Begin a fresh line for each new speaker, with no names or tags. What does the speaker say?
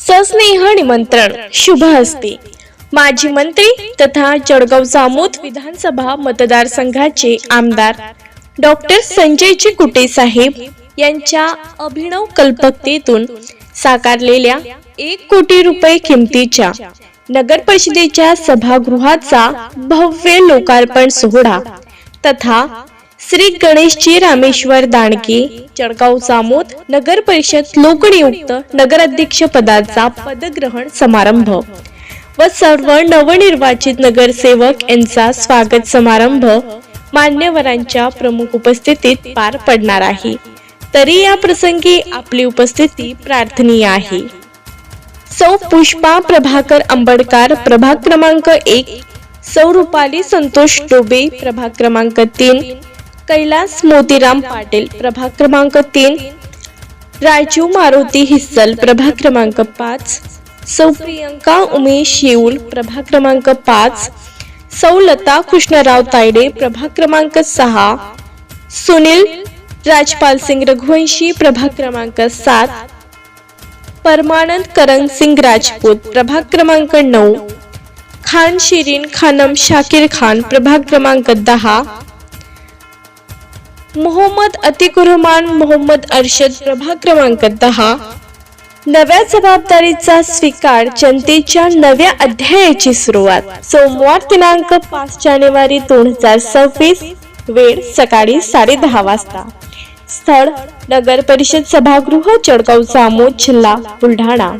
सस्नेह निमंत्रण शुभ हस्ते. माजी मंत्री तथा जळगाव जामोद विधानसभा मतदारसंघाचे आमदार डॉक्टर संजयजी कुटे साहेब यांच्या अभिनव कल्पकतेतून साकारलेल्या एक कोटी रुपये किमतीच्या नगर परिषदेच्या सभागृहाचा भव्य लोकार्पण सोहळा तथा श्री गणेशजी रामेश्वर दाणके जळगाव जामोद नगर परिषद लोकनियुक्त नगराध्यक्ष पदाचा पदग्रहण समारंभ. व सर्व नवनिर्वाचित नगरसेवक यांचा स्वागत समारंभ मान्यवरांच्या प्रमुख उपस्थितीत पार पडणार आहे. तरी या प्रसंगी आपली उपस्थिती प्रार्थनीय आहे. सौ पुष्पा प्रभाकर आंबडकर प्रभाग क्रमांक एक सौ रुपाली संतोष डोबे प्रभाग क्रमांक तीन कैलास मोतीराम पाटील प्रभाग क्रमांक तीन. राजू मारुती हिस्सल प्रभाग क्रमांक पाच. सौ प्रियंका उमेश येऊल प्रभाग क्रमांक पाच. सौ लता कृष्णराव तायडे प्रभाग क्रमांक सहा. सुनील राजपाल सिंग रघुवंशी प्रभाग क्रमांक सात. परमानंद करंग सिंग राजपूत प्रभाग क्रमांक नऊ. खान शिरीन खानम शाकिर खान प्रभाग क्रमांक दहा. मोहम्मद अतिक रहमान मोहम्मद अर्शद प्रभाग क्रमांक दहा. नव्या जबाबदारीचा स्वीकार जनतेच्या नव्या अध्यायाची सुरुवात. सोमवार दिनांक पाच जानेवारी दोन हजार सव्वीस वेळ सकाळी साडे दहा वाजता. स्थळ नगर परिषद सभागृह जळगाव जामोद जिल्हा बुलढाणा.